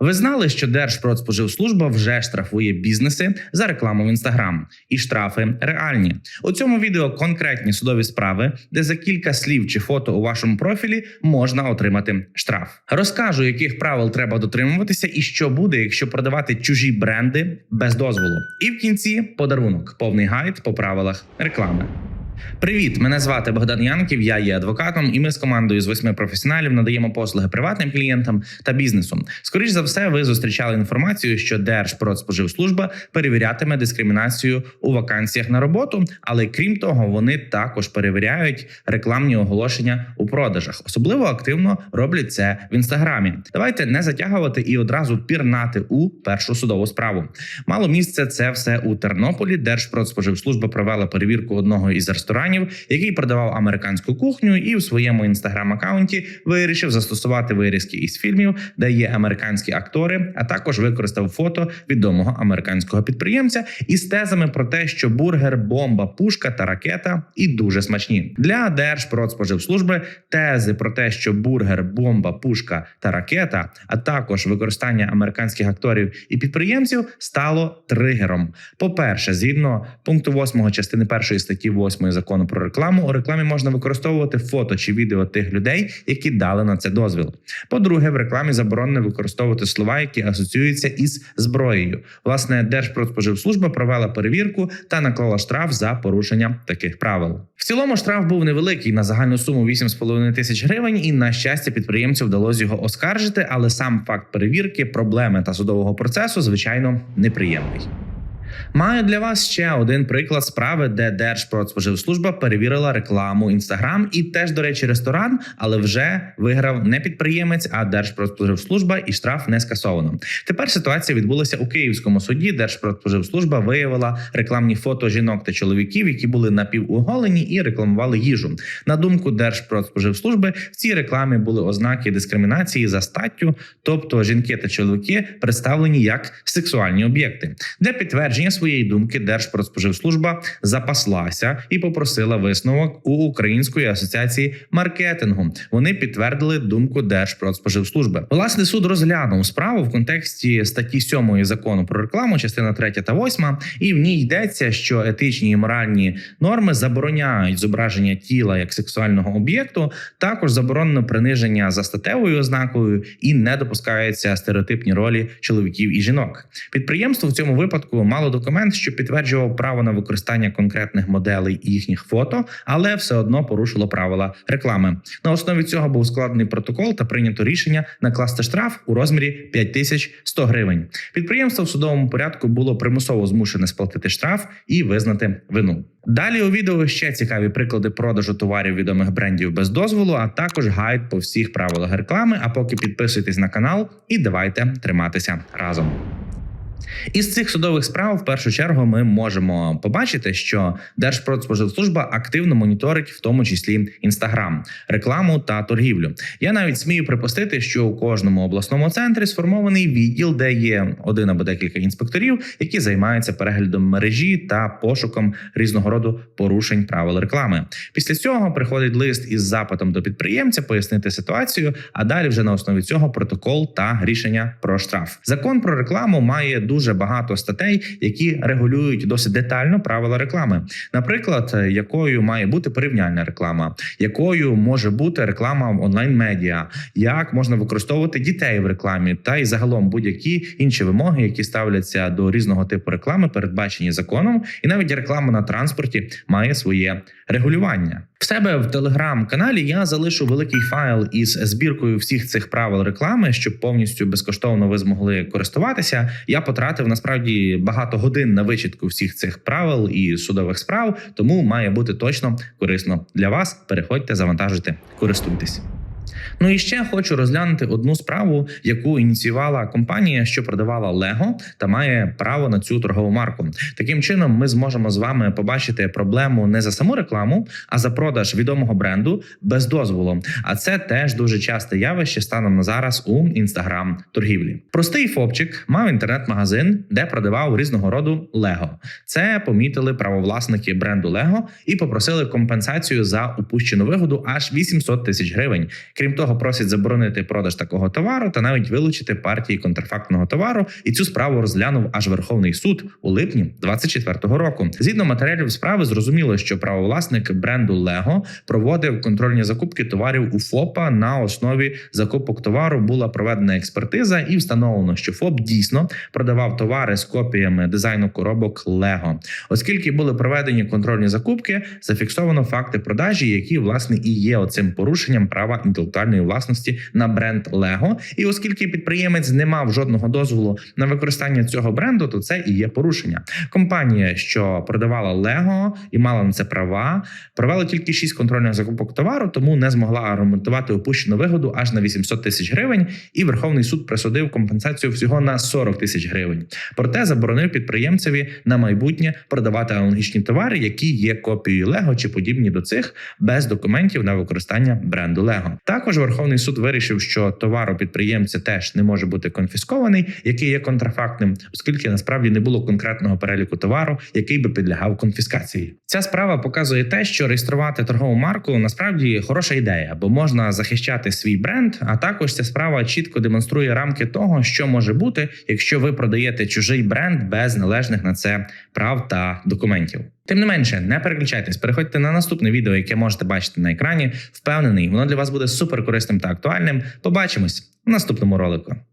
Ви знали, що Держпродспоживслужба вже штрафує бізнеси за рекламу в інстаграм, і штрафи реальні. У цьому відео конкретні судові справи, де за кілька слів чи фото у вашому профілі можна отримати штраф. Розкажу, яких правил треба дотримуватися, і що буде, якщо продавати чужі бренди без дозволу. І в кінці подарунок, повний гайд по правилах реклами. Привіт, мене звати Богдан Янків. Я є адвокатом, і ми з командою з восьми професіоналів надаємо послуги приватним клієнтам та бізнесу. Скоріш за все, ви зустрічали інформацію, що Держпродспоживслужба перевірятиме дискримінацію у вакансіях на роботу, але крім того, вони також перевіряють рекламні оголошення у продажах. Особливо активно роблять це в інстаграмі. Давайте не затягувати і одразу пірнати у першу судову справу. Мало місце це все у Тернополі. Держпродспоживслужба провела перевірку одного із ресторанів, який продавав американську кухню, і в своєму інстаграм-аккаунті вирішив застосувати вирізки із фільмів, де є американські актори, а також використав фото відомого американського підприємця із тезами про те, що бургер, бомба, пушка та ракета і дуже смачні для Держпродспоживслужби. Тези про те, що бургер, бомба, пушка та ракета, а також використання американських акторів і підприємців стало тригером. По перше, згідно пункту 8 частини першої статті 8 закону про рекламу, у рекламі можна використовувати фото чи відео тих людей, які дали на це дозвіл. По-друге, в рекламі заборонено використовувати слова, які асоціюються із зброєю. Власне, Держпродспоживслужба провела перевірку та наклала штраф за порушення таких правил. В цілому штраф був невеликий на загальну суму 8,5 тисяч гривень, і на щастя, підприємцю вдалося його оскаржити, але сам факт перевірки, проблеми та судового процесу, звичайно, неприємний. Маю для вас ще один приклад справи, де Держпродспоживслужба перевірила рекламу Інстаграм і теж, до речі, ресторан, але вже виграв не підприємець, а Держпродспоживслужба і штраф не скасовано. Тепер ситуація відбулася у Київському суді. Держпродспоживслужба виявила рекламні фото жінок та чоловіків, які були напівуголені і рекламували їжу. На думку Держпродспоживслужби, в цій рекламі були ознаки дискримінації за статтю, тобто жінки та чоловіки представлені як сексуальні об'єкти. Для підтвердження своєї думки Держпродспоживслужба запаслася і попросила висновок у Української асоціації маркетингу. Вони підтвердили думку Держпродспоживслужби. Власне суд розглянув справу в контексті статті 7 закону про рекламу, частина 3 та 8, і в ній йдеться, що етичні і моральні норми забороняють зображення тіла як сексуального об'єкту. Також заборонено приниження за статевою ознакою і не допускаються стереотипні ролі чоловіків і жінок. Підприємство в цьому випадку мало документ, що підтверджував право на використання конкретних моделей і їхніх фото, але все одно порушило правила реклами. На основі цього був складений протокол та прийнято рішення накласти штраф у розмірі 5100 гривень. Підприємство в судовому порядку було примусово змушене сплатити штраф і визнати вину. Далі у відео ще цікаві приклади продажу товарів відомих брендів без дозволу, а також гайд по всіх правилах реклами. А поки підписуйтесь на канал і давайте триматися разом. Із цих судових справ в першу чергу ми можемо побачити, що Держпродспоживслужба активно моніторить, в тому числі інстаграм, рекламу та торгівлю. Я навіть смію припустити, що у кожному обласному центрі сформований відділ, де є один або декілька інспекторів, які займаються переглядом мережі та пошуком різного роду порушень правил реклами. Після цього приходить лист із запитом до підприємця пояснити ситуацію, а далі вже на основі цього протокол та рішення про штраф. Закон про рекламу має дуже багато статей, які регулюють досить детально правила реклами. Наприклад, якою має бути порівняльна реклама, якою може бути реклама в онлайн-медіа, як можна використовувати дітей в рекламі, та й загалом будь-які інші вимоги, які ставляться до різного типу реклами, передбачені законом, і навіть реклама на транспорті має своє регулювання. В себе в телеграм-каналі я залишу великий файл із збіркою всіх цих правил реклами, щоб повністю безкоштовно ви змогли користуватися. Я потратив насправді багато годин на вичитку всіх цих правил і судових справ, тому має бути точно корисно для вас. Переходьте, завантажуйте, користуйтесь. Ну і ще хочу розглянути одну справу, яку ініціювала компанія, що продавала Лего та має право на цю торгову марку. Таким чином, ми зможемо з вами побачити проблему не за саму рекламу, а за продаж відомого бренду без дозволу. А це теж дуже часте явище станом на зараз у інстаграм торгівлі. Простий фопчик мав інтернет-магазин, де продавав різного роду Лего. Це помітили правовласники бренду Лего і попросили компенсацію за упущену вигоду аж 800 тисяч гривень. Крім Крім того, просять заборонити продаж такого товару та навіть вилучити партії контрафактного товару. І цю справу розглянув аж Верховний суд у липні 24-го року. Згідно матеріалів справи, зрозуміло, що правовласник бренду Лего проводив контрольні закупки товарів у ФОПа на основі закупок товару. Була проведена експертиза, і встановлено, що ФОП дійсно продавав товари з копіями дизайну коробок Лего. Оскільки були проведені контрольні закупки, зафіксовано факти продажі, які власне і є оцим порушенням права інтелектуальної власності на бренд Лего. І оскільки підприємець не мав жодного дозволу на використання цього бренду, то це і є порушення. Компанія, що продавала Лего і мала на це права, провела тільки 6 контрольних закупок товару, тому не змогла аргументувати опущену вигоду аж на 800 тисяч гривень. І Верховний суд присудив компенсацію всього на 40 тисяч гривень. Проте заборонив підприємцеві на майбутнє продавати аналогічні товари, які є копією Лего чи подібні до цих, без документів на використання бренду Лего. Також Верховний суд вирішив, що товар у підприємця теж не може бути конфіскований, який є контрафактним, оскільки насправді не було конкретного переліку товару, який би підлягав конфіскації. Ця справа показує те, що реєструвати торгову марку насправді хороша ідея, бо можна захищати свій бренд. А також ця справа чітко демонструє рамки того, що може бути, якщо ви продаєте чужий бренд без належних на це прав та документів. Тим не менше, не переключайтесь, переходьте на наступне відео, яке можете бачити на екрані. Впевнений, воно для вас буде супер корисним та актуальним. Побачимось в наступному ролику.